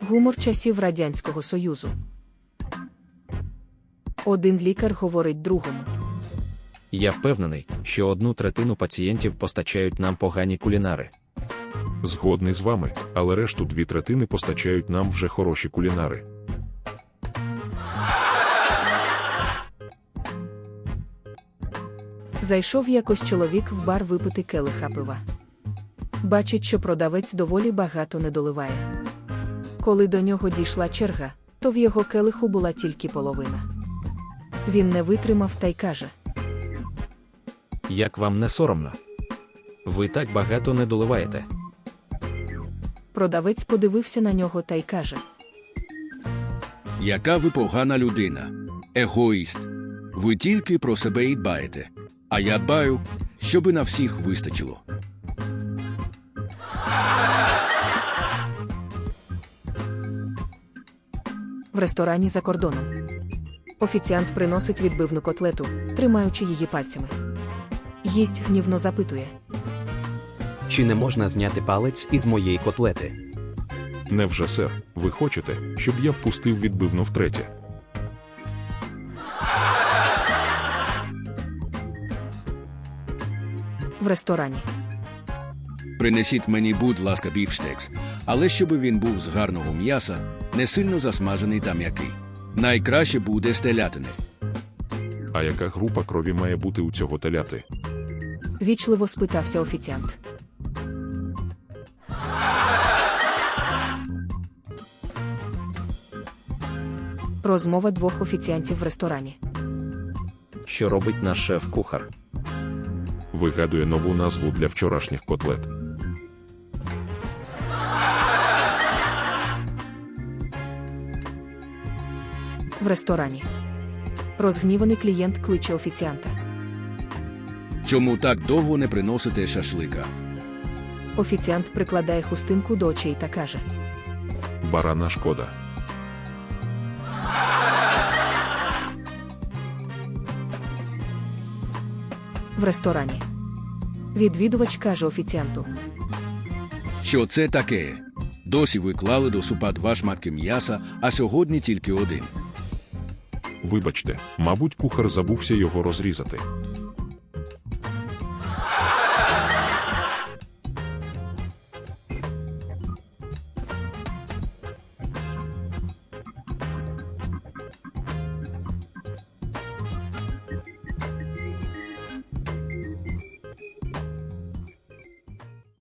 Гумор часів Радянського Союзу. Один лікар говорить другому. Я впевнений, що одну третину пацієнтів постачають нам погані кулінари. Згодний з вами, але решту дві третини постачають нам вже хороші кулінари. Зайшов якось чоловік в бар випити келиха пива. Бачить, що продавець доволі багато не доливає. Коли до нього дійшла черга, то в його келиху була тільки половина. Він не витримав та й каже: Як вам не соромно? Ви так багато не доливаєте. продавець подивився на нього та й каже: Яка ви погана людина, егоїст. Ви тільки про себе і дбаєте, а я дбаю, щоби на всіх вистачило. В ресторані за кордоном. Офіціант приносить відбивну котлету, тримаючи її пальцями. Їсть гнівно запитує. Чи не можна зняти палець із моєї котлети? Невже, сер, ви хочете, щоб я впустив відбивну втретє? В ресторані. Принесіть мені, будь ласка, біфштекс, але щоб він був з гарного м'яса, не сильно засмажений та м'який. Найкраще буде з телятини. А яка група крові має бути у цього теляти? Вічливо спитався офіціант. Розмова двох офіціантів в ресторані. Що робить наш шеф-кухар? Вигадує нову назву для вчорашніх котлет. В ресторані. Розгніваний клієнт кличе офіціанта. Чому так довго не приносите шашлика? Офіціант прикладає хустинку до очей та каже: Барана шкода. в ресторані. Відвідувач каже офіціанту. Що це таке? Досі ви клали до супа два шматки м'яса, а сьогодні тільки один. Вибачте, мабуть, кухар забувся його розрізати.